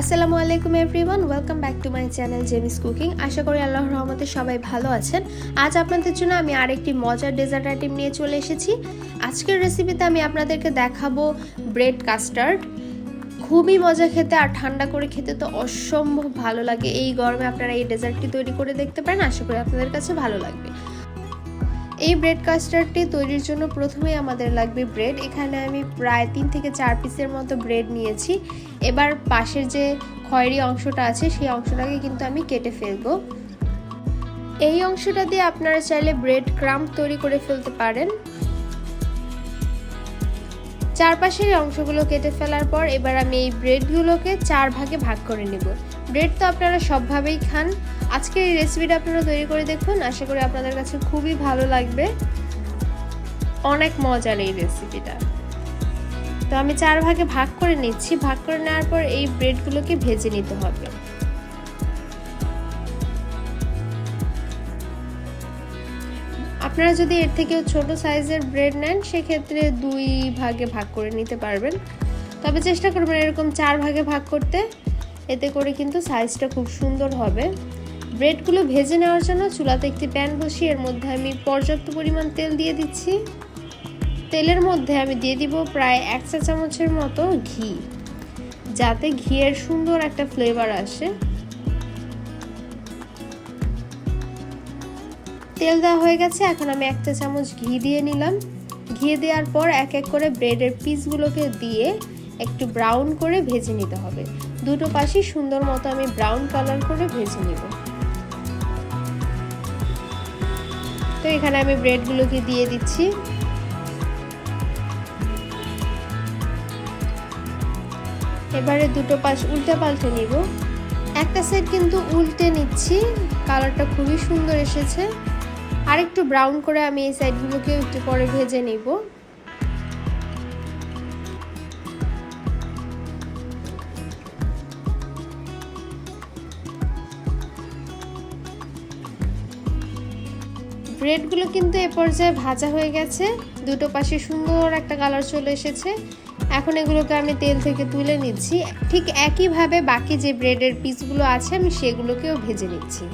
আসসালামু আলাইকুম everyone, welcome back to my channel জেমিস cooking. আশা করি আল্লাহ রহমতে সবাই ভালো আছেন। আজ আপনাদের জন্য আমি আরেকটি মজার ডেজার্ট আইটেম নিয়ে চলে এসেছি। আজকের রেসিপিতে আমি আপনাদেরকে দেখাবো ব্রেড কাস্টার্ড খুবই মজা খেতে আর ঠান্ডা করে খেতে তো অসম্ভব ভালো লাগে। এই গরমে আপনারা এই ডেজার্টটি তৈরি করে দেখতে পারেন। আশা করি আপনাদের কাছে ভালো লাগবে। এই ব্রেড কাস্টার্ডটি তৈরির জন্য প্রথমেই আমাদের লাগবে ব্রেড এখানে আমি প্রায় তিন থেকে চার পিসের মতো ব্রেড নিয়েছি। এবার পাশের যে খয়েরি অংশটা আছে, সেই অংশটাকে কিন্তু আমি কেটে ফেলব। এই অংশটা দিয়ে আপনারা চাইলে ব্রেড ক্রাম্প তৈরি করে ফেলতে পারেন। চারপাশের অংশগুলো কেটে ফেলার পর এবার আমি এই ব্রেডগুলোকে চার ভাগে ভাগ করে নেব। ব্রেড তো আপনারা সবভাবেই খান। আজকের এই রেসিপিটা আপনারা তৈরি করে দেখুন। আশা করি আপনাদের কাছে খুবই ভালো লাগবে। অনেক মজার এই রেসিপিটা তো আমি চার ভাগে ভাগ করে নিচ্ছি। ভাগ করে নেওয়ার পর এই ব্রেডগুলোকে ভেজে নিতে হবে। আপনারা যদি এর থেকেও ছোট সাইজের ব্রেড নেন, সেক্ষেত্রে দুই ভাগে ভাগ করে নিতে পারবেন। তবে চেষ্টা করবেন এরকম চার ভাগে ভাগ করতে। এতে করে কিন্তু সাইজটা খুব সুন্দর হবে। ব্রেডগুলো ভেজে নেওয়ার জন্য চুলাতে একটি প্যান বসিয়ে এর মধ্যে আমি পর্যাপ্ত পরিমাণ তেল দিয়ে দিচ্ছি। তেলের মধ্যে আমি দিয়ে দিব প্রায় এক চা চামচের মতো ঘি, যাতে ঘিয়ের সুন্দর একটা ফ্লেভার আসে। তেল দেওয়া হয়ে গেছে, এখন আমি এক চা চামচ ঘি দিয়ে নিলাম। ঘি দেওয়ার পর এক এক করে ব্রেডের পিসগুলোকে দিয়ে একটু ব্রাউন করে ভেজে নিতে হবে। দুটো পাশই সুন্দর মতো আমি ব্রাউন কালার করে ভেজে নিব। তো এখানে আমি ব্রেডগুলোকে দিয়ে দিচ্ছি। এবারে দুটো পাশ উল্টে পাল্টে নিব। একটা সাইড কিন্তু উল্টে নিচ্ছি, কালারটা খুবই সুন্দর এসেছে। আর একটু ব্রাউন করে আমি এই সাইডগুলোকে একটু পরে ভেজে নিব। ব্রেডগুলো কিন্তু এ পর্যায়ে ভাজা হয়ে গেছে। দুটো পাশে সুন্দর একটা কালার চলে এসেছে। এখন এগুলোকে আমি তেল থেকে তুলে নিচ্ছি। ঠিক একইভাবে বাকি যে ব্রেডের পিসগুলো আছে, আমি সেগুলোকেও ভেজে নিচ্ছি।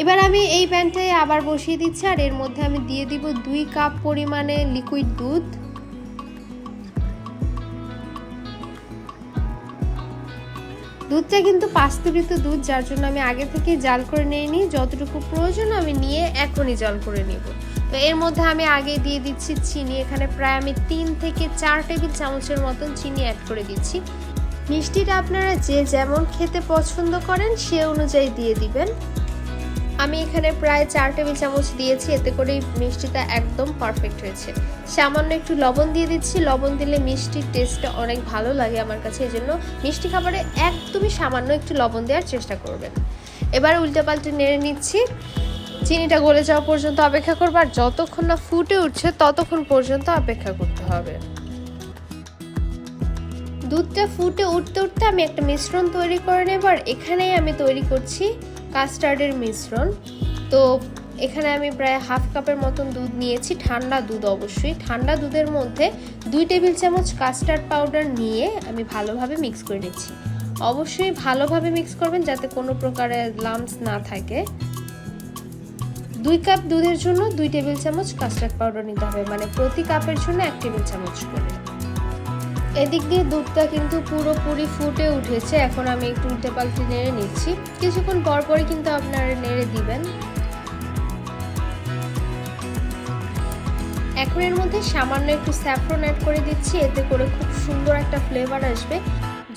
এবার আমি এই প্যানটায় আবার বসিয়ে দিচ্ছি, আর এর মধ্যে আমি দিয়ে দিব দুই কাপ পরিমাণে লিকুইড দুধ। দুধটা কিন্তু পাস্তুরিত দুধ, যার জন্য আমি আগে থেকে জাল করে নিয়ে নিই যতটুকু প্রয়োজন আমি নিয়ে এখনই জল করে নিব। তো এর মধ্যে আমি আগে দিয়ে দিচ্ছি চিনি। এখানে প্রায় আমি তিন থেকে চার টেবিল চামচের মতন চিনি অ্যাড করে দিচ্ছি। মিষ্টিটা আপনারা যে যেমন খেতে পছন্দ করেন, সে অনুযায়ী দিয়ে দিবেন। আমি এখানে প্রায় চার টেবিল চামচ দিয়েছি, এতে করে মিষ্টিটা একদম পারফেক্ট হয়েছে। সামান্য একটু লবণ দিয়ে দিচ্ছি, লবণ দিলে মিষ্টির টেস্টটা অনেক ভালো লাগে আমার কাছে এই জন্য মিষ্টি খাবারে একদমই সামান্য একটু লবণ দেওয়ার চেষ্টা করবেন। এবার উল্টে পাল্টে নেড়ে নিচ্ছি। চিনিটা গলে যাওয়া পর্যন্ত অপেক্ষা করব, আর যতক্ষণ না ফুটে উঠছে ততক্ষণ পর্যন্ত অপেক্ষা করতে হবে। দুধটা ফুটে উঠতে উঠতে আমি একটা মিশ্রণ তৈরি করে নেব, আর এখানেই আমি তৈরি করছি কাস্টার্ডের মিশ্রণ। তো এখানে আমি প্রায় হাফ কাপের মতন দুধ নিয়েছি, ঠান্ডা দুধ অবশ্যই। ঠান্ডা দুধের মধ্যে দুই টেবিল চামচ কাস্টার্ড পাউডার নিয়ে আমি ভালোভাবে মিক্স করে নিচ্ছি। অবশ্যই ভালোভাবে মিক্স করবেন যাতে কোনো প্রকারের লাম্পস না থাকে। দুই কাপ দুধের জন্য দুই টেবিল চামচ কাস্টার্ড পাউডার নিতে হবে মানে প্রতি কাপের জন্য এক টেবিল চামচ করে। এদিক দিয়ে দুধটা কিন্তু পুরোপুরি ফুটে উঠেছে। এখন আমি একটু উল্টে পাল্টে নেড়ে নিচ্ছি। কিছুক্ষণ পর পরই কিন্তু আপনারা নেড়ে দিবেন। এখন এর মধ্যে সামান্য একটু স্যাফরন অ্যাড করে দিচ্ছি। এতে করে খুব সুন্দর একটা ফ্লেভার আসবে।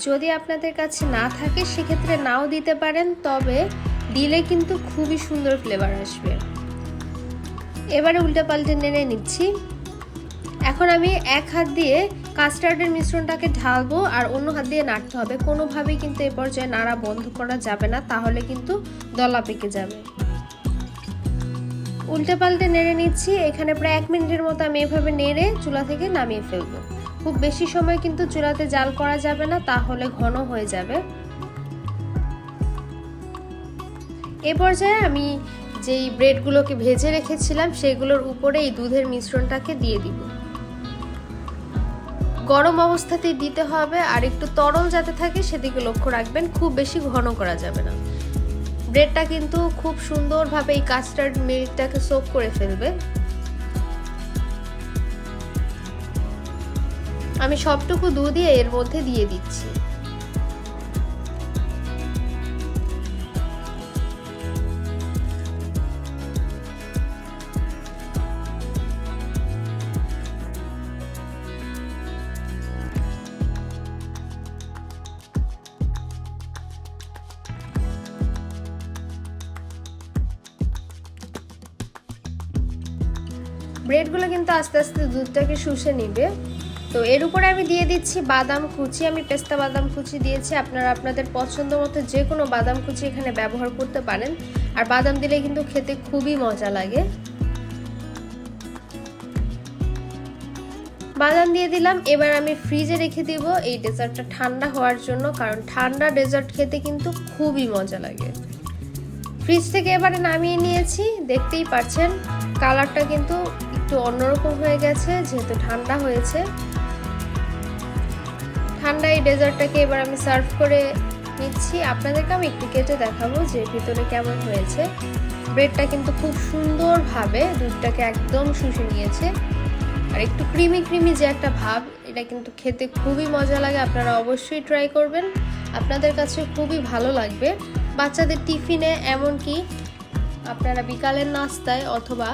যদি আপনাদের কাছে না থাকে, সেক্ষেত্রে নাও দিতে পারেন। তবে দিলে কিন্তু খুবই সুন্দর ফ্লেভার আসবে। এবারে উল্টে পাল্টে নেড়ে নিচ্ছি। এখন আমি এক হাত দিয়ে কাস্টার্ডের মিশ্রণটাকে ঢালবো আর অন্য হাত দিয়ে নাড়তে হবে। কোনোভাবেই কিন্তু এ পর্যায়ে নাড়া বন্ধ করা যাবে না, তাহলে কিন্তু দলা পেকে যাবে। উল্টে পাল্টে নেড়ে নিচ্ছি। এখানে প্রায় এক মিনিটের মতো আমি এভাবে নেড়ে চুলা থেকে নামিয়ে ফেলব। খুব বেশি সময় কিন্তু চুলাতে জাল করা যাবে না, তাহলে ঘন হয়ে যাবে। এ পর্যায়ে আমি যেই ব্রেডগুলোকে ভেজে রেখেছিলাম, সেগুলোর উপরে এই দুধের মিশ্রণটাকে দিয়ে দিব। গরম অবস্থাতেই দিতে হবে আর একটু তরল যাতে থাকে সেদিকে লক্ষ্য রাখবেন, খুব বেশি ঘন করা যাবে না। ব্রেডটা কিন্তু খুব সুন্দরভাবে এই কাস্টার্ড মিল্কটাকে সোপ করে ফেলবে। আমি সবটুকু দুধ দিয়ে এর মধ্যে দিয়ে দিচ্ছি। ব্রেডগুলো কিন্তু আস্তে আস্তে দুধটাকে শুষে নিবে। তো এর উপরে আমি দিয়ে দিচ্ছি বাদাম কুচি। আমি পেস্তা বাদাম কুচি দিয়েছি। আপনারা আপনাদের পছন্দ মতো যে কোনো বাদাম কুচি এখানে ব্যবহার করতে পারেন। আর বাদাম দিলে কিন্তু খেতে খুবই মজা লাগে। বাদাম দিয়ে দিলাম। এবার আমি ফ্রিজে রেখে দিব। এই ডেজার্টটা ঠান্ডা হওয়ার জন্য, কারণ ঠান্ডা ডেজার্ট খেতে কিন্তু খুবই মজা লাগে। ফ্রিজ থেকে এবারে নামিয়ে নিয়েছি। দেখতেই পাচ্ছেন, কালারটা কিন্তু একটু অন্যরকম হয়ে গেছে, যেহেতু ঠান্ডা হয়েছে। ঠান্ডা এই ডেজার্টটাকে এবার আমি সার্ভ করে নিচ্ছি। আপনাদেরকে আমি একটু কেটে দেখাবো যে ভিতরে কেমন হয়েছে। ব্রেডটা কিন্তু খুব সুন্দরভাবে দুধটাকে একদম শুষে নিয়েছে। আর একটু ক্রিমি ক্রিমি যে একটা ভাব, এটা কিন্তু খেতে খুবই মজা লাগে। আপনারা অবশ্যই ট্রাই করবেন। আপনাদের কাছে খুবই ভালো লাগবে। বাচ্চাদের টিফিনে এমনকি আপনারা বিকালের নাস্তায় অথবা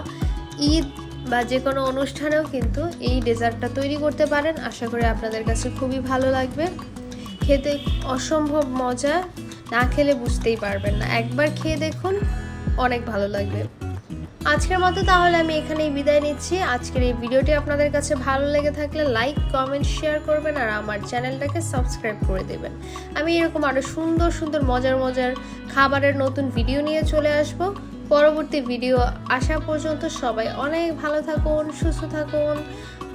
ঈদ বা যে কোনো অনুষ্ঠানেও কিন্তু এই ডেজার্টটা তৈরি করতে পারেন। আশা করি আপনাদের কাছে খুবই ভালো লাগবে। খেতে অসম্ভব মজা, না খেলে বুঝতেই পারবেন না। একবার খেয়ে দেখুন, অনেক ভালো লাগবে। আজকের মতো তাহলে আমি এখানেই বিদায় নিচ্ছি। আজকের এই ভিডিওটি আপনাদের কাছে ভালো লেগে থাকলে লাইক, কমেন্ট, শেয়ার করবেন আর আমার চ্যানেলটাকে সাবস্ক্রাইব করে দেবেন। আমি এরকম আরও সুন্দর সুন্দর, মজার মজার খাবারের নতুন ভিডিও নিয়ে চলে আসব। পরবর্তী ভিডিও আসা পর্যন্ত সবাই অনেক ভালো থাকুন সুস্থ থাকুন।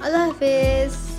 আল্লাহ হাফেজ।